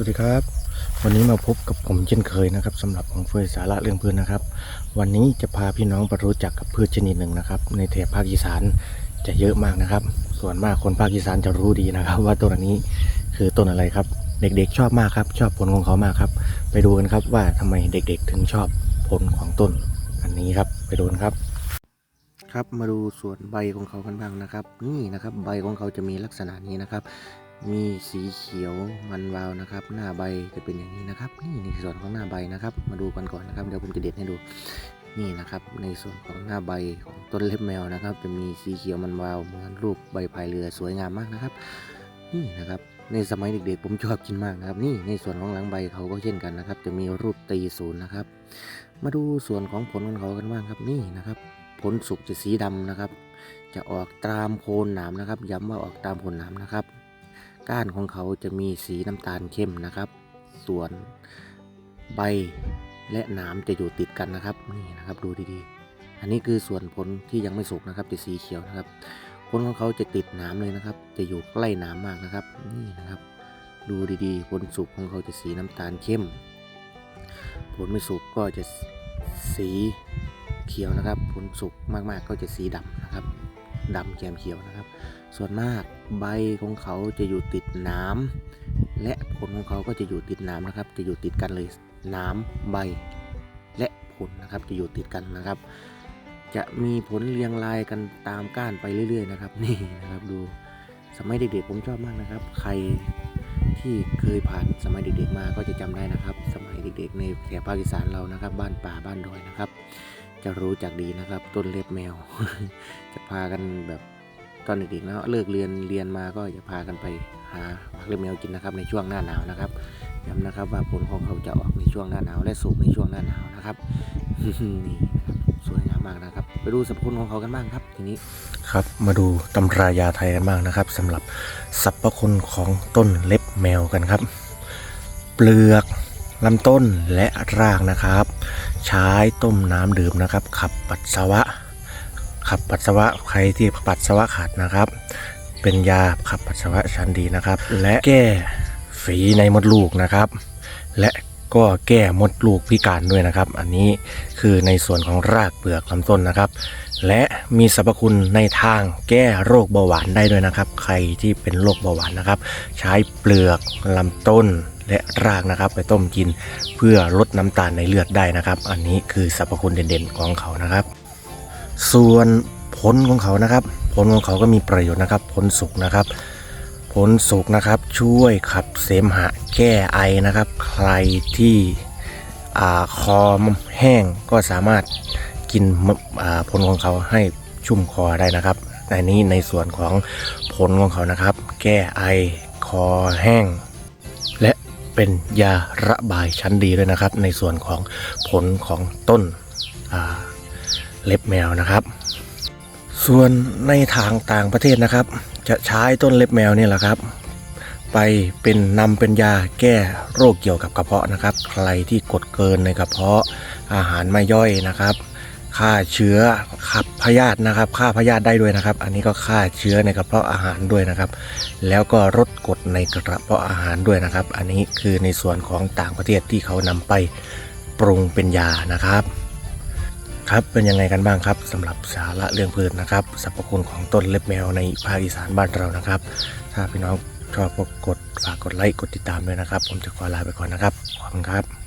วัสดีครับ วันนี้มาพบกับผมเช่นเคยนะครับสำหรับของเฟยสาระเรื่องพืชนนะครับ วันนี้จะพาพี่น้องไปรู้จักกับพืชชนิดหนึ่งนะครับ ในแถบภาคอีสานจะเยอะมากนะครับ ส่วนมากคนภาคอีสานจะรู้ดีนะครับ ว่าต้นอันนี้คือต้นอะไรครับ เด็กๆชอบมากครับ ชอบผลของเขามากครับ ไปดูกันครับว่าทำไมเด็กๆ ถึงชอบผลของต้น อันนี้ครับไปดูกันครับ ครับมาดูส่วนใบของเขากันบ้างนะครับ นี่นะครับ ใบของเขาจะมีลักษณะนี้นะครับ มีสีเขียวมันวาวนะครับ หน้าใบจะเป็นอย่างนี้นะครับ นี่ในส่วนของหน้าใบนะครับ มาดูกันก่อนนะครับ เดี๋ยวผมจะเด็ดให้ดูนี่นะครับ ในส่วนของหน้าใบของต้นเล็บแมวนะครับ จะมีสีเขียวมันวาวเหมือนรูปใบพายเรือสวยงามมากนะครับ นี่นะครับในสมัยเด็กๆผมชอบกินมากนะครับ นี่ในส่วนของหลังใบเขาก็เช่นกันนะครับ จะมีรูปตีศูนย์นะครับ มาดูส่วนของผลของเขากันบ้างครับนี่นะครับ ผลสุกจะสีดำนะครับ จะออกตามโคนหนามนะครับ ย้ำว่าออกตามโคนหนามนะครับ ก้านของเขาจะมีสีน้ำตาลเข้มนะครับ ส่วนใบและหนามจะอยู่ติดกันนะครับนี่นะครับดูดีๆ อันนี้คือส่วนผลที่ยังไม่สุกนะครับจะสีเขียวนะครับผลของเขาจะติดหนามเลยนะครับ จะอยู่ใกล้หนามมากนะครับนี่นะครับ ดูดีๆ ผลสุกของเขาจะสีน้ำตาลเข้ม ผลไม่สุกก็จะสีเขียวนะครับ ผลสุกมากๆก็จะสีดำนะ ดำแกมเขียวนะครับ ส่วนมากใบของเขาจะอยู่ติดน้ำและผลของเขาก็จะอยู่ติดน้ำนะครับ จะอยู่ติดกันเลยน้ำใบ และผลนะครับจะอยู่ติดกันนะครับ จะมีผลเรียงรายกันตามก้านไปเรื่อย ๆ นะครับ นี่นะครับดูสมัยเด็กๆผมชอบมากนะครับ ใครที่เคยผ่านสมัยเด็กๆมาก็จะจำได้นะครับ สมัยเด็กๆในแถบภาคอีสานเรานะครับ บ้านป่าบ้านดอยนะครับ จะรู้จักดีนะครับ ต้นเล็บแมว จะพากันแบบตอนเด็กๆแล้วเลิกเรียนเรียนมาก็จะพากันไปหาผักเล็บแมวกินนะครับ ในช่วงหน้าหนาวนะครับย้ำนะครับว่าผลของเขาจะออกในช่วงหน้าหนาวและสุกในช่วงหน้าหนาวนะครับนี่ครับสวยงามมากนะครับ ไปดูสรรพคุณของเขากันบ้างครับ ทีนี้ครับมาดูตำรายาไทยกันบ้างนะครับสำหรับสรรพคุณของต้นเล็บแมวกันครับ เปลือก ลำต้นและรากนะครับ ใช้ต้มน้ำดื่มนะครับ ขับปัสสาวะ ขับปัสสาวะใครที่ปัสสาวะขาดนะครับ เป็นยาขับปัสสาวะชั้นดีนะครับ และแก้ฝีในมดลูกนะครับ และก็แก้มดลูกพิการด้วยนะครับ อันนี้คือในส่วนของรากเปลือกลำต้นนะครับ และมีสรรพคุณในทางแก้โรคเบาหวานได้ด้วยนะครับ ใครที่เป็นโรคเบาหวานนะครับ ใช้เปลือกลำต้น และรากนะครับ ไปต้มกินเพื่อลดน้ำตาลในเลือดได้นะครับ อันนี้คือสรรพคุณเด่นๆของเขานะครับ ส่วนผลของเขานะครับ ผลของเขาก็มีประโยชน์นะครับ ผลสุกนะครับ ผลสุกนะครับช่วยขับเสมหะแก้ไอนะครับ ใครที่คอแห้งก็สามารถกินผลของเขาให้ชุ่มคอได้นะครับอันนี้ในส่วนของผลของเขานะครับ แก้ไอคอแห้ง เป็นยาระบายชั้นดีด้วยนะครับ ในส่วนของผลของต้นเล็บแมวนะครับ ส่วนในทางต่างประเทศนะครับ จะใช้ต้นเล็บแมวนี่แหละครับ ไปเป็นนำเป็นยาแก้โรคเกี่ยวกับกระเพาะนะครับ ใครที่กดเกินในกระเพาะอาหารไม่ย่อยนะครับฆ่าเชื้อขับ ยาธินะครับฆ่าพยาธิได้ด้วยนะครับ อันนี้ก็ฆ่าเชื้อในกระเพาะอาหารด้วยนะครับ แล้วก็ลดกรดในกระเพาะอาหารด้วยนะครับ อันนี้คือในส่วนของต่างประเทศที่เขานำไปปรุงเป็นยานะครับ ครับเป็นยังไงกันบ้างครับสำหรับสาระเรื่องพืชนะครับสรรพคุณของต้นเล็บแมวในภาคอีสานบ้านเรานะครับ ถ้าพี่น้องชอบก็กดฝากกดไลค์กดติดตามด้วยนะครับ ผมจะขอลาไปก่อนนะครับขอบคุณครับ